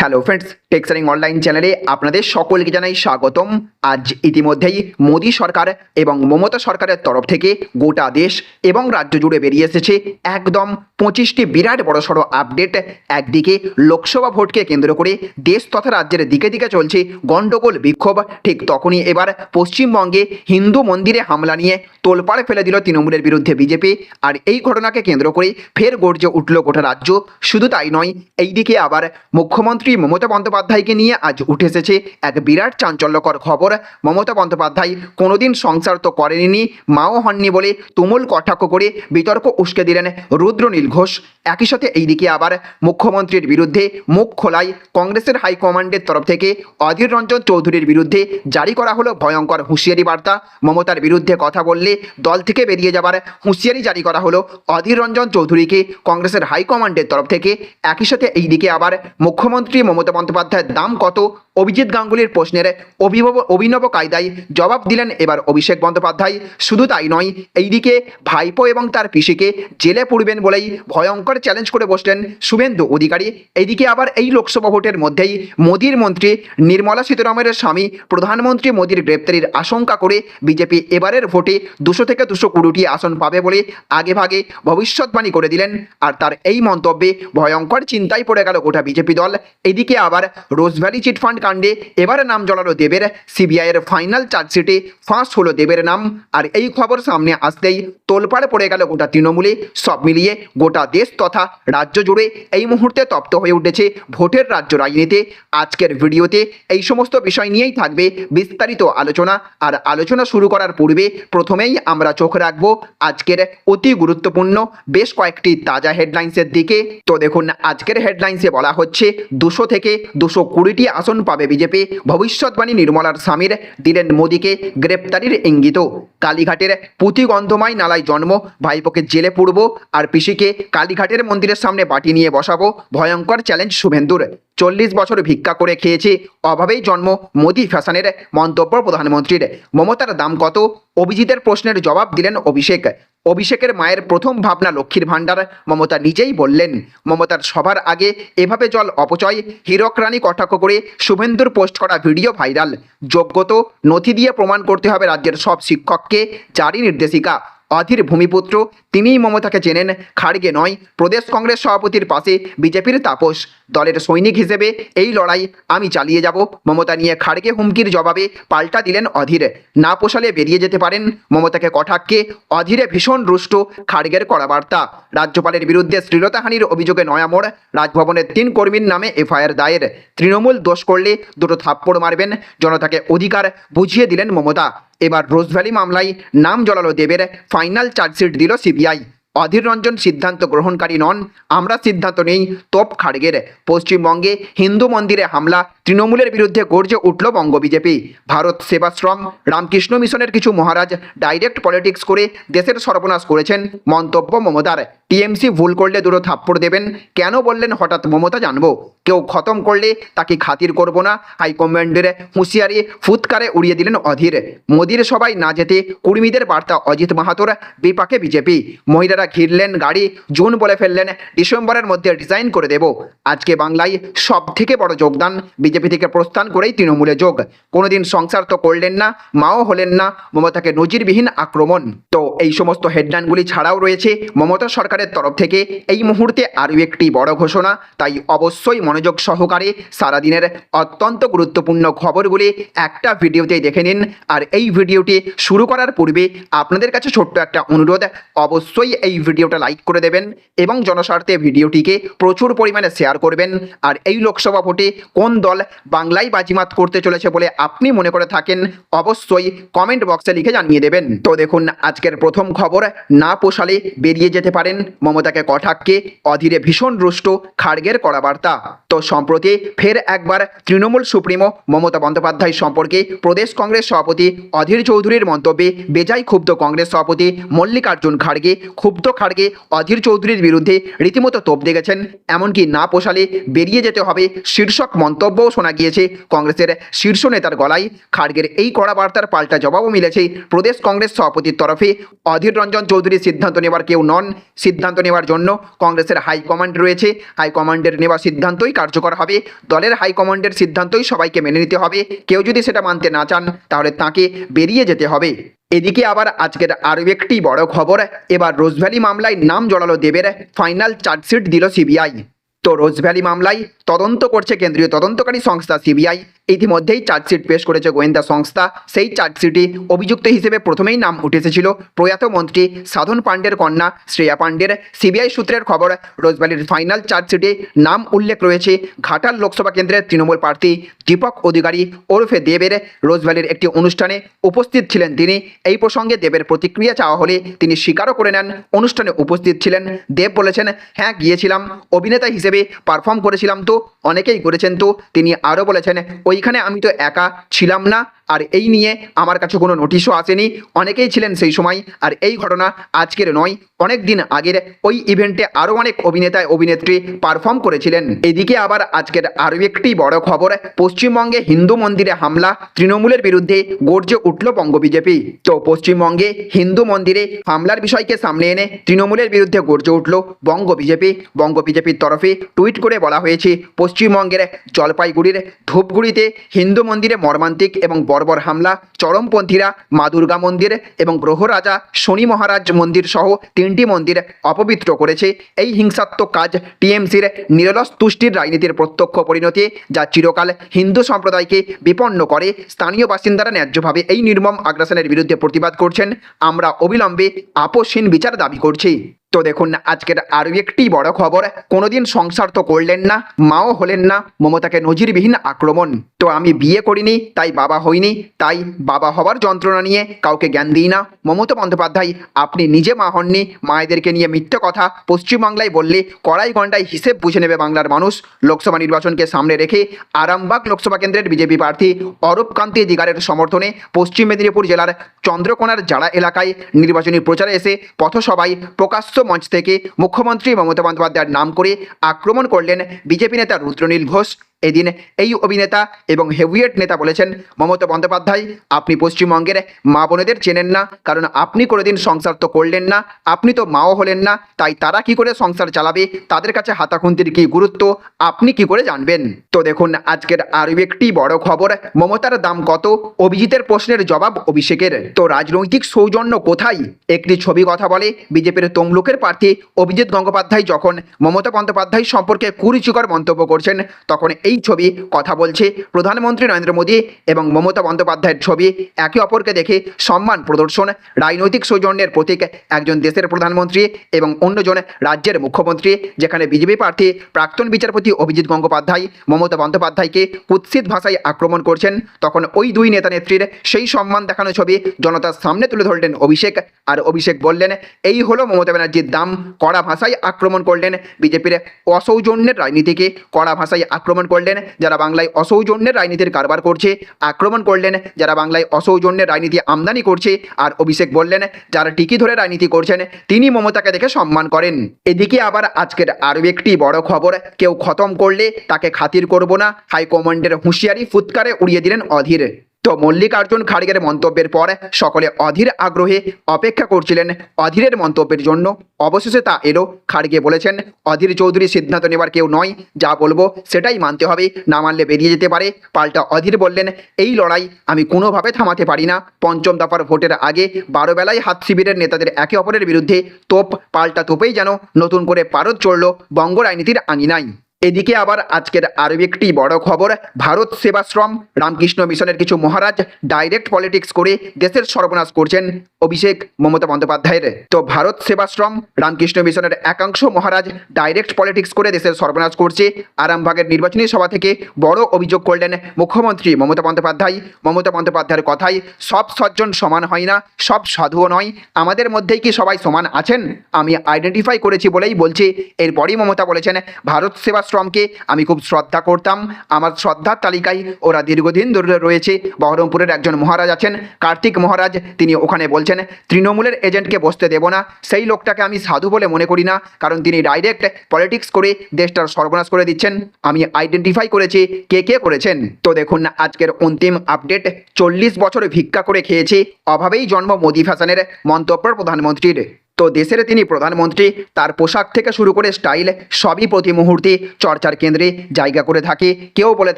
Hello friends টেক্সারিং online চ্যানেলে আপনাদের সকলকে জানাই স্বাগতম। আজ ইতিমধ্যেই মোদী সরকার এবং মমতা সরকারের তরফ থেকে গোটা দেশ এবং রাজ্য জুড়ে বেরিয়ে এসেছে একদম পঁচিশটি বিরাট বড়সড় আপডেট একদিকে লোকসভা ভোটকে কেন্দ্র করে দেশ তথা রাজ্যের দিকে দিকে চলছে গণ্ডগোল বিক্ষোভ। ঠিক তখনই এবার পশ্চিমবঙ্গে হিন্দু মন্দিরে হামলা নিয়ে তোলপাড় ফেলে দিল তৃণমূলের বিরুদ্ধে বিজেপি। আর এই ঘটনাকে কেন্দ্র করে ফের গর্জে উঠল গোটা রাজ্য। শুধু তাই নয়, এইদিকে আবার মুখ্যমন্ত্রী মমতা বন্দ্যোপাধ্যায়কে নিয়ে আজ উঠে এসেছে এক বিরাট চাঞ্চল্যকর খবর। মমতা বন্দ্যোপাধ্যায় কোনোদিন সংসার তো করেনি মাও হননি বলে তুমুল কটাক্ষ করে বিতর্ক উস্কে দিলেন রুদ্রনীল ঘোষ। একই সাথে এইদিকে আবার মুখ্যমন্ত্রীর বিরুদ্ধে মুখ খোলায় কংগ্রেসের হাইকমান্ডের তরফ থেকে অধীর রঞ্জন চৌধুরীর বিরুদ্ধে জারি করা হলো ভয়ঙ্কর হুঁশিয়ারি বার্তা। মমতার বিরুদ্ধে কথা বললে দল থেকে বেরিয়ে যাবার হুঁশিয়ারি জারি করা হলো অধীর রঞ্জন চৌধুরীকে। কংগ্রেসের হাইকমান্ডের তরফ থেকে একই সাথে এইদিকে আবার মুখ্যমন্ত্রী মমতা বন্দ্যোপাধ্যায়ের দাম কত? অভিজিৎ গাঙ্গুলির প্রশ্নের অভিনব অভিনব কায়দায় জবাব দিলেন এবার অভিষেক বন্দ্যোপাধ্যায়। শুধু তাই নয়, এইদিকে ভাইপো এবং তার পিসিকে জেলে পুড়বেন বলেই ভয়ঙ্কর চ্যালেঞ্জ করে বসলেন শুভেন্দু অধিকারী। এইদিকে আবার এই লোকসভা ভোটের মধ্যেই মোদীর মন্ত্রী নির্মলা সীতারামনের স্বামী প্রধানমন্ত্রী মোদীর গ্রেপ্তারির আশঙ্কা করে বিজেপি এবারের ভোটে দুশো থেকে দুশো কুড়িটি আসন পাবে বলে আগেভাগে ভবিষ্যৎবাণী করে দিলেন। আর তার এই মন্তব্যে ভয়ঙ্কর চিন্তায় পড়ে গেল গোটা বিজেপি দল। এদিকে আবার রোজভ্যালি চিটফান্ড কাণ্ডে এবারে নাম জড়ালো দেবের সিবিআইয়ের ফাইনাল চার্জশিটে, ফাঁস হলো দেবের নাম। আর এই খবর সামনে আসতেই তোলপাড় পড়ে গেল গোটা তৃণমূলে। সব মিলিয়ে গোটা দেশ তথা রাজ্য জুড়ে এই মুহূর্তে তপ্ত হয়ে উঠেছে ভোটের রাজ্য রাজনীতিতে আজকের ভিডিওতে এই সমস্ত বিষয় নিয়েই থাকবে বিস্তারিত আলোচনা। আর আলোচনা শুরু করার পূর্বে প্রথমেই আমরা চোখ রাখব আজকের অতি গুরুত্বপূর্ণ, বেশ কয়েকটি তাজা হেডলাইন্সের দিকে। তো দেখুন, আজকের হেডলাইন্সে বলা হচ্ছে, দুশো থেকে দুশো কুড়িটি আসন পাবে বিজেপি। ভবিষ্যৎবাণী নির্মলার স্বামীর দিলেন মোদীকে গ্রেপ্তারির ইঙ্গিত। কালীঘাটের পুঁথিগন্ধমাই নালায় জন্ম, ভাইপোকে জেলে পুড়ব আর পিসিকে কালীঘাটের মন্দিরের সামনে বাটি নিয়ে বসাবো ভয়ঙ্কর চ্যালেঞ্জ শুভেন্দুর। চল্লিশ বছর ভিক্ষা করে খেয়েছে, অভাবেই জন্ম মোদী ফ্যাশনের মন্তব্য প্রধানমন্ত্রীর। মমতার দাম কত? অভিজিতের প্রশ্নের জবাব দিলেন অভিষেক। অভিষেকের মায়ের প্রথম ভাবনা লক্ষ্মীর ভাণ্ডার। মমতা নিজেই বললেন, মমতার সবার আগে এভাবে জল অপচয়, হীরক রানী কটাক্ষ করে শুভেন্দুর পোস্ট করা ভিডিও ভাইরাল। যোগ্যত নথি দিয়ে প্রমাণ করতে হবে রাজ্যের সব শিক্ষককে জারি নির্দেশিকা। অধীর ভূমিপুত্র, তিনিই মমতাকে চেনেন। খাড়গে নয়, প্রদেশ কংগ্রেস সভাপতির পাশে বিজেপির তাপস। দলের সৈনিক হিসেবে এই লড়াই আমি চালিয়ে যাব। মমতা নিয়ে খাড়গে হুমকির জবাবে পাল্টা দিলেন অধীর। না পোষালে বেরিয়ে যেতে পারেন। মমতাকে কটাক্ষে অধীরে ভীষণ রুষ্ট খাড়গের করা বার্তা রাজ্যপালের বিরুদ্ধে শ্লীলতাহানির অভিযোগে নয়ামোড় রাজভবনের তিন কর্মীর নামে এফআইআর দায়ের। তৃণমূল দোষ করলে দুটো থাপ্পড় মারবেন। জনতাকে অধিকার বুঝিয়ে দিলেন মমতা। এবার রোজভ্যালি মামলায় নাম জড়ালো দেবের ফাইনাল চার্জশিট দিল সিবিআই অধীর রঞ্জন সিদ্ধান্ত গ্রহণকারী নন। আমরা সিদ্ধান্ত নেই। তোপ খাড়গের। পশ্চিমবঙ্গে হিন্দু মন্দিরে হামলা। তৃণমূলের বিরুদ্ধে গর্জে উঠল বঙ্গ বিজেপি। ভারত সেবাশ্রম। রামকৃষ্ণ মিশনের কিছু মহারাজ ডাইরেক্ট পলিটিক্স করে দেশের সর্বনাশ করেছেন। মন্তব্য মমতার। টিএমসি ভুল করলে দুটো থাপ্পড় দেবেন। কেন বললেন হঠাৎ মমতা জানব? কেউ খতম করলে তাকে খাতির করব না। হাইকমান্ডের হুঁশিয়ারি ফুৎকারে উড়িয়ে দিলেন অধীর। মোদির সবাই না যেতে কুর্মীদের বার্তা অজিত মাহাতোর বিপাকে বিজেপি। মহিলারা ঘিরলেন গাড়ি, জুন বলে ফেললেন। ডিসেম্বরের মধ্যে ডিজাইন করে দেব। আজকে বাংলায় সব থেকে বড় যোগদান বিজেপি থেকে প্রস্থান করেই তৃণমূলে যোগ। কোনোদিন সংসার তো করলেন না, মাও হলেন না, মমতাকে নজিরবিহীন আক্রমণ। তো এই সমস্ত হেডলাইনগুলি ছাড়াও রয়েছে মমতা সরকারের তরফ থেকে। এই মুহূর্তে আরও একটি বড় ঘোষণা, তাই অবশ্যই মনোযোগ সহকারে সারাদিনের অত্যন্ত গুরুত্বপূর্ণ খবরগুলি একটা ভিডিওতে দেখে নিন। আর এই ভিডিওটি শুরু করার পূর্বে আপনাদের কাছে ছোট্ট একটা অনুরোধ, অবশ্যই এই ভিডিওটা লাইক করে দেবেন এবং জনস্বার্থে ভিডিওটিকে প্রচুর পরিমাণে শেয়ার করবেন। আর এই লোকসভা ভোটে কোন দল বাংলায় বাজিমাত করতে চলেছে বলে আপনি মনে করে থাকেন, অবশ্যই কমেন্ট বক্সে লিখে জানিয়ে দেবেন। তো দেখুন, আজকের প্রথম খবর, না পোষালে বেরিয়ে যেতে পারেন। মমতাকে কটাক্ষে অধীরে ভীষণ রুষ্ট খাড়গের করা বার্তা তো সম্প্রতি ফের একবার তৃণমূল সুপ্রিমো মমতা বন্দ্যোপাধ্যায় সম্পর্কে প্রদেশ কংগ্রেস সভাপতি অধীর চৌধুরীর মন্তব্যে বেজায় ক্ষুব্ধ কংগ্রেস সভাপতি মল্লিকার্জুন খাড়গে ক্ষুব্ধ খাড়গে অধীর চৌধুরীর বিরুদ্ধে রীতিমতো তোপ দেখেছেন। এমনকি না পোষালে বেরিয়ে যেতে হবে শীর্ষক মন্তব্যও শোনা গিয়েছে কংগ্রেসের শীর্ষ নেতার গলায়। খাড়গের এই কড়া বার্তার পাল্টা জবাবও মিলেছে প্রদেশ কংগ্রেস সভাপতির তরফে অধীর রঞ্জন চৌধুরীর সিদ্ধান্ত নেওয়ার কেউ নন। সিদ্ধান্ত নেওয়ার জন্য কংগ্রেসের হাইকমান্ড রয়েছে। হাইকমান্ডের নেওয়া সিদ্ধান্তই কার্যকর হবে। দলের হাইকমান্ডের সিদ্ধান্তই সবাইকে মেনে নিতে হবে। কেউ যদি সেটা মানতে না চান, তাহলে তাকে বেরিয়ে যেতে হবে। এদিকে আবার আজকের আরও একটি বড় খবর। এবার রোজভ্যালি মামলায় নাম জড়ালো দেবের। ফাইনাল চার্জশিট দিল সিবিআই। তো রোজভ্যালি মামলায় তদন্ত করছে কেন্দ্রীয় তদন্তকারী সংস্থা সিবিআই। ইতিমধ্যেই চার্জশিট পেশ করেছে গোয়েন্দা সংস্থা। সেই চার্জশিটে অভিযুক্ত হিসেবে প্রথমেই নাম উঠে এসেছিল প্রয়াত মন্ত্রী সাধন পাণ্ডের কন্যা শ্রেয়া পাণ্ডের। সিবিআই সূত্রের খবর, রোজভ্যালির ফাইনাল চার্জশিটে নাম উল্লেখ রয়েছে ঘাটাল লোকসভা কেন্দ্রের তৃণমূল প্রার্থী দীপক অধিকারী ওরফে দেবের। রোজভ্যালির একটি অনুষ্ঠানে উপস্থিত ছিলেন তিনি। এই প্রসঙ্গে দেবের প্রতিক্রিয়া চাওয়া হলে তিনি স্বীকারও করে নেন। অনুষ্ঠানে উপস্থিত ছিলেন। দেব বলেছেন হ্যাঁ গিয়েছিলাম। অভিনেতা হিসেবে পারফর্ম করেছিলাম তো, অনেকেই করেছেন তো। তিনি আরও বলেছেন, ওইখানে আমি তো একা ছিলাম না আর এই নিয়ে আমার কাছে কোনো নোটিশও আসেনি। অনেকেই ছিলেন সেই সময়। আর এই ঘটনা আজকের নয়, অনেক দিন আগের। ওই ইভেন্টে আরও অনেক অভিনেতা, অভিনেত্রী পারফর্ম করেছিলেন। এদিকে আবার আজকের আরও একটি বড় খবর, পশ্চিমবঙ্গে হিন্দু মন্দিরে হামলা, তৃণমূলের বিরুদ্ধে গর্জে উঠল বঙ্গ বিজেপি। তো পশ্চিমবঙ্গে হিন্দু মন্দিরে হামলার বিষয়কে সামনে এনে তৃণমূলের বিরুদ্ধে গর্জে উঠল বঙ্গ বিজেপি। বঙ্গ বিজেপির তরফে টুইট করে বলা হয়েছে, পশ্চিমবঙ্গের জলপাইগুড়ির ধূপগুড়িতে হিন্দু মন্দিরে মর্মান্তিক এবং বর্বর হামলা, চরমপন্থীরা মা দুর্গা মন্দির এবং গ্রহরাজা শনি মহারাজ মন্দির সহ তিনটি মন্দির অপবিত্র করেছে। এই হিংসাত্মক কাজ টিএমসির নিরলস তুষ্টির রাজনীতির প্রত্যক্ষ পরিণতি, যা চিরকাল হিন্দু সম্প্রদায়কে বিপন্ন করে। স্থানীয় বাসিন্দারা ন্যায্যভাবে এই নির্মম আগ্রাসনের বিরুদ্ধে প্রতিবাদ করছেন। আমরা অবিলম্বে আপোষহীন বিচার দাবি করছি। তো দেখুন, আজকের আরও একটি বড় খবর। কোনোদিন সংসার তো করলেন না, মাও হলেন না, মমতাকে নজিরবিহীন আক্রমণ। তো আমি বিয়ে করিনি, তাই বাবা হইনি, তাই বাবা হবার যন্ত্রণা নিয়ে কাউকে জ্ঞান দিই না। মমতা বন্দ্যোপাধ্যায়, আপনি নিজে মা হননি, মায়েদেরকে নিয়ে মিথ্যে কথা পশ্চিমবাংলায় বললে কড়াই ঘন্টায় হিসেব বুঝে নেবে বাংলার মানুষ। লোকসভা নির্বাচনকে সামনে রেখে আরামবাগ লোকসভা কেন্দ্রের বিজেপি প্রার্থী অরূপ কান্তি দিগারের সমর্থনে পশ্চিম মেদিনীপুর জেলার চন্দ্রকোনার জাড়া এলাকায় নির্বাচনী প্রচারে এসে পথসভায় প্রকাশ্য মঞ্চ থেকে মুখ্যমন্ত্রী মমতা বন্দ্যোপাধ্যায়ের নাম করে আক্রমণ করলেন বিজেপি নেতা রুদ্রনীল ঘোষ। এদিন এই অভিনেতা এবং হেভিয়েট নেতা বলেছেন, মমতা বন্দ্যোপাধ্যায়, আপনি পশ্চিমবঙ্গের মা বোনেদের চেনেন না, কারণ আপনি কোনোদিন সংসার তো করলেন না, আপনি তো মাও হলেন না, তাই তারা কি করে সংসার চালাবে, তাদের কাছে হাতাখুন্তির কি গুরুত্ব, আপনি কি করে জানবেন? তো দেখুন, আজকের আরও একটি বড় খবর, মমতার দাম কত, অভিজিতের প্রশ্নের জবাব অভিষেকের। তো রাজনৈতিক সৌজন্য কোথায়? একটি ছবি কথা বলে, বিজেপির তমলুকের প্রার্থী অভিজিৎ গঙ্গোপাধ্যায় যখন মমতা বন্দ্যোপাধ্যায় সম্পর্কে কুরুচিকর মন্তব্য করছেন, তখন এই ছবি কথা বলছে প্রধানমন্ত্রী নরেন্দ্র মোদী এবং মমতা বন্দ্যোপাধ্যায়ের ছবি। একে অপরকে দেখে সম্মান প্রদর্শন, রাজনৈতিক সৌজন্যের প্রতীক একজন দেশের প্রধানমন্ত্রী এবং অন্যজন রাজ্যের মুখ্যমন্ত্রী, যেখানে বিজেপি প্রার্থী প্রাক্তন বিচারপতি অভিজিৎ গঙ্গোপাধ্যায়, মমতা বন্দ্যোপাধ্যায়কে কুৎসিত ভাষায় আক্রমণ করছেন। তখন ওই দুই নেতা নেত্রীর সেই সম্মান দেখানো ছবি জনতার সামনে তুলে ধরলেন অভিষেক। আর অভিষেক বললেন, এই হলো মমতা ব্যানার্জির দাম। কড়া ভাষায় আক্রমণ করলেন বিজেপির অসৌজন্যের রাজনীতিকে। কড়া ভাষায় আক্রমণ করলেন যারা বাংলায় অসৌজন্যের রাজনীতির কারবার করছে, আক্রমণ করলেন, যারা বাংলায় অসৌজন্যের রাজনীতি আমদানি করছে, আর অভিষেক বললেন, যারা টিকি ধরে রাজনীতি করছেন, তিনি মমতাকে দেখে সম্মান করেন। এদিকে আবার আজকের আরও একটি বড় খবর, কেউ খতম করলে তাকে খাতির করব না, হাইকমান্ডের হুঁশিয়ারি ফুৎকারে উড়িয়ে দিলেন অধীর। তো মল্লিকার্জুন খাড়গের মন্তব্যের পর সকলে অধীর আগ্রহে অপেক্ষা করছিলেন। অধীরের মন্তব্যের জন্য অবশেষে তা এলো। খাড়গে বলেছেন, অধীর চৌধুরী সিদ্ধান্ত নেওয়ার কেউ নয়। যা বলব সেটাই মানতে হবে। না মানলে বেরিয়ে যেতে পারে। পাল্টা অধীর বললেন, এই লড়াই আমি কোনোভাবে থামাতে পারি না। পঞ্চম দফার ভোটের আগে বারো বেলায় হাত শিবিরের নেতাদের একে অপরের বিরুদ্ধে তোপ, পাল্টা তোপেই যেন নতুন করে পারদ চড়ল বঙ্গ রাজনীতির আঙিনায়। এদিকে আবার আজকের আরও একটি বড় খবর, ভারত সেবাশ্রম, রামকৃষ্ণ মিশনের কিছু মহারাজ ডাইরেক্ট পলিটিক্স করে দেশের সর্বনাশ করছেন অভিষেক মমতা বন্দ্যোপাধ্যায়ের। তো ভারত সেবাশ্রম, রামকৃষ্ণ মিশনের একাংশ মহারাজ ডাইরেক্ট পলিটিক্স করে দেশের সর্বনাশ করছে। আরামবাগের নির্বাচনী সভা থেকে বড় অভিযোগ করলেন মুখ্যমন্ত্রী মমতা বন্দ্যোপাধ্যায়। মমতা বন্দ্যোপাধ্যায়ের কথাই, সব সজ্জন সমান হয় না, সব সাধুও নয়, আমাদের মধ্যেই কি সবাই সমান আছেন? আমি আইডেন্টিফাই করেছি বলেই বলছি। এরপরই মমতা বলেছেন, ভারত সেবাশ্রম আশ্রমকে আমি খুব শ্রদ্ধা করতাম। আমার শ্রদ্ধার তালিকায় ওরা দীর্ঘদিন ধরে রয়েছে। বহরমপুরের একজন মহারাজ আছেন, কার্তিক মহারাজ। তিনি ওখানে বলছেন, তৃণমূলের এজেন্টকে বসতে দেব না। সেই লোকটাকে আমি সাধু বলে মনে করি না, কারণ তিনি ডাইরেক্ট পলিটিক্স করে দেশটার সর্বনাশ করে দিচ্ছেন। আমি আইডেন্টিফাই করেছি কে কে করেছেন। তো দেখুন, আজকের অন্তিম আপডেট চল্লিশ বছর ভিক্ষা করে খেয়েছে। অভাবেই জন্ম মোদি ফ্যাশনের মন্তব্য প্রধানমন্ত্রীর। তো দেশের তিনি প্রধানমন্ত্রী, তার পোশাক থেকে শুরু করে স্টাইল সবই প্রতি মুহূর্তে চর্চার কেন্দ্রে জায়গা করে থাকে। কেউ বলে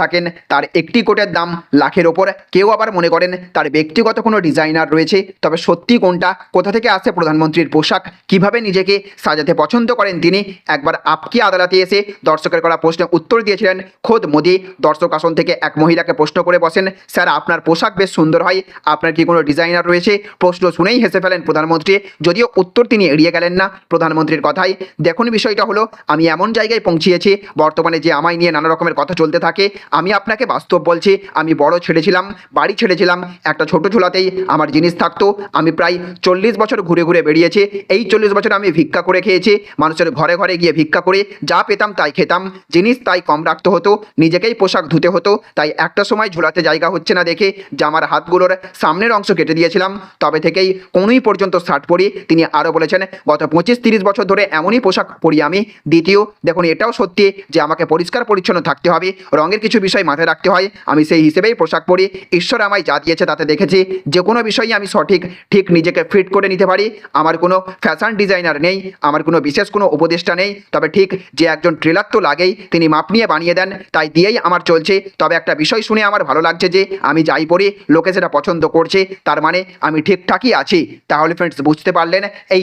থাকেন তার একটি কোটের দাম লাখের ওপর, কেউ আবার মনে করেন তার ব্যক্তিগত কোনো ডিজাইনার রয়েছে। তবে সত্যি কোনটা, কোথা থেকে আসে প্রধানমন্ত্রীর পোশাক, কীভাবে নিজেকে সাজাতে পছন্দ করেন তিনি, একবার আপকি আদালতে এসে দর্শকের করা প্রশ্নের উত্তর দিয়েছিলেন খোদ মোদি। দর্শক আসন থেকে এক মহিলাকে প্রশ্ন করে বসেন, স্যার, আপনার পোশাক বেশ সুন্দর হয়, আপনার কি কোনো ডিজাইনার রয়েছে? প্রশ্ন শুনেই হেসে ফেলেন প্রধানমন্ত্রী। যদিও উত্তর তিনি এড়িয়ে গেলেন না প্রধানমন্ত্রীর কথাই। দেখুন বিষয়টা হলো, আমি এমন জায়গায় পৌঁছিয়েছি, বর্তমানে যে আমায় নিয়ে নানা রকমের কথা চলতে থাকে। আমি আপনাকে বাস্তব বলছি, আমি বড় ছেড়েছিলাম, বাড়ি ছেড়েছিলাম, একটা ছোট ঝোলাতেই আমার জিনিস থাকতো। আমি প্রায় চল্লিশ বছর ঘুরে ঘুরে বেরিয়েছি এই চল্লিশ বছর আমি ভিক্ষা করে খেয়েছি, মানুষের ঘরে ঘরে গিয়ে ভিক্ষা করে যা পেতাম তাই খেতাম, জিনিস তাই কম রাখতে হতো, নিজেকেই পোশাক ধুতে হতো, তাই একটা সময় ঝোলাতে জায়গা হচ্ছে না দেখে জামার হাতগুলোর সামনের অংশ কেটে দিয়েছিলাম, তবে থেকেই কোনোই পর্যন্ত শার্ট পরি, তিনি আরও বলেছেন, গত পঁচিশ তিরিশ বছর ধরে এমনই পোশাক পরি আমি। দ্বিতীয়, দেখুন, এটাও সত্যি যে আমাকে পরিষ্কার পরিচ্ছন্ন থাকতে হবে, রঙের কিছু বিষয় মাথায় রাখতে হয়, আমি সেই হিসেবেই পোশাক পরি। ঈশ্বর আমায় যা দিয়েছে তাতে দেখেছি, যে কোনো বিষয়ে আমি সঠিক, ঠিক নিজেকে ফিট করে নিতে পারি। আমার কোনো ফ্যাশন ডিজাইনার নেই, আমার কোনো বিশেষ কোনো উপদেষ্টা নেই, তবে ঠিক যে একজন ট্রেলার তো লাগেই, তিনি মাপ নিয়ে বানিয়ে দেন, তাই দিয়েই আমার চলছে। তবে একটা বিষয় শুনে আমার ভালো লাগছে যে, আমি যাই পড়ি লোকে সেটা পছন্দ করছে, তার মানে আমি ঠিকঠাকই আছি। তাহলে ফ্রেন্ডস বুঝতে পারলেন, এই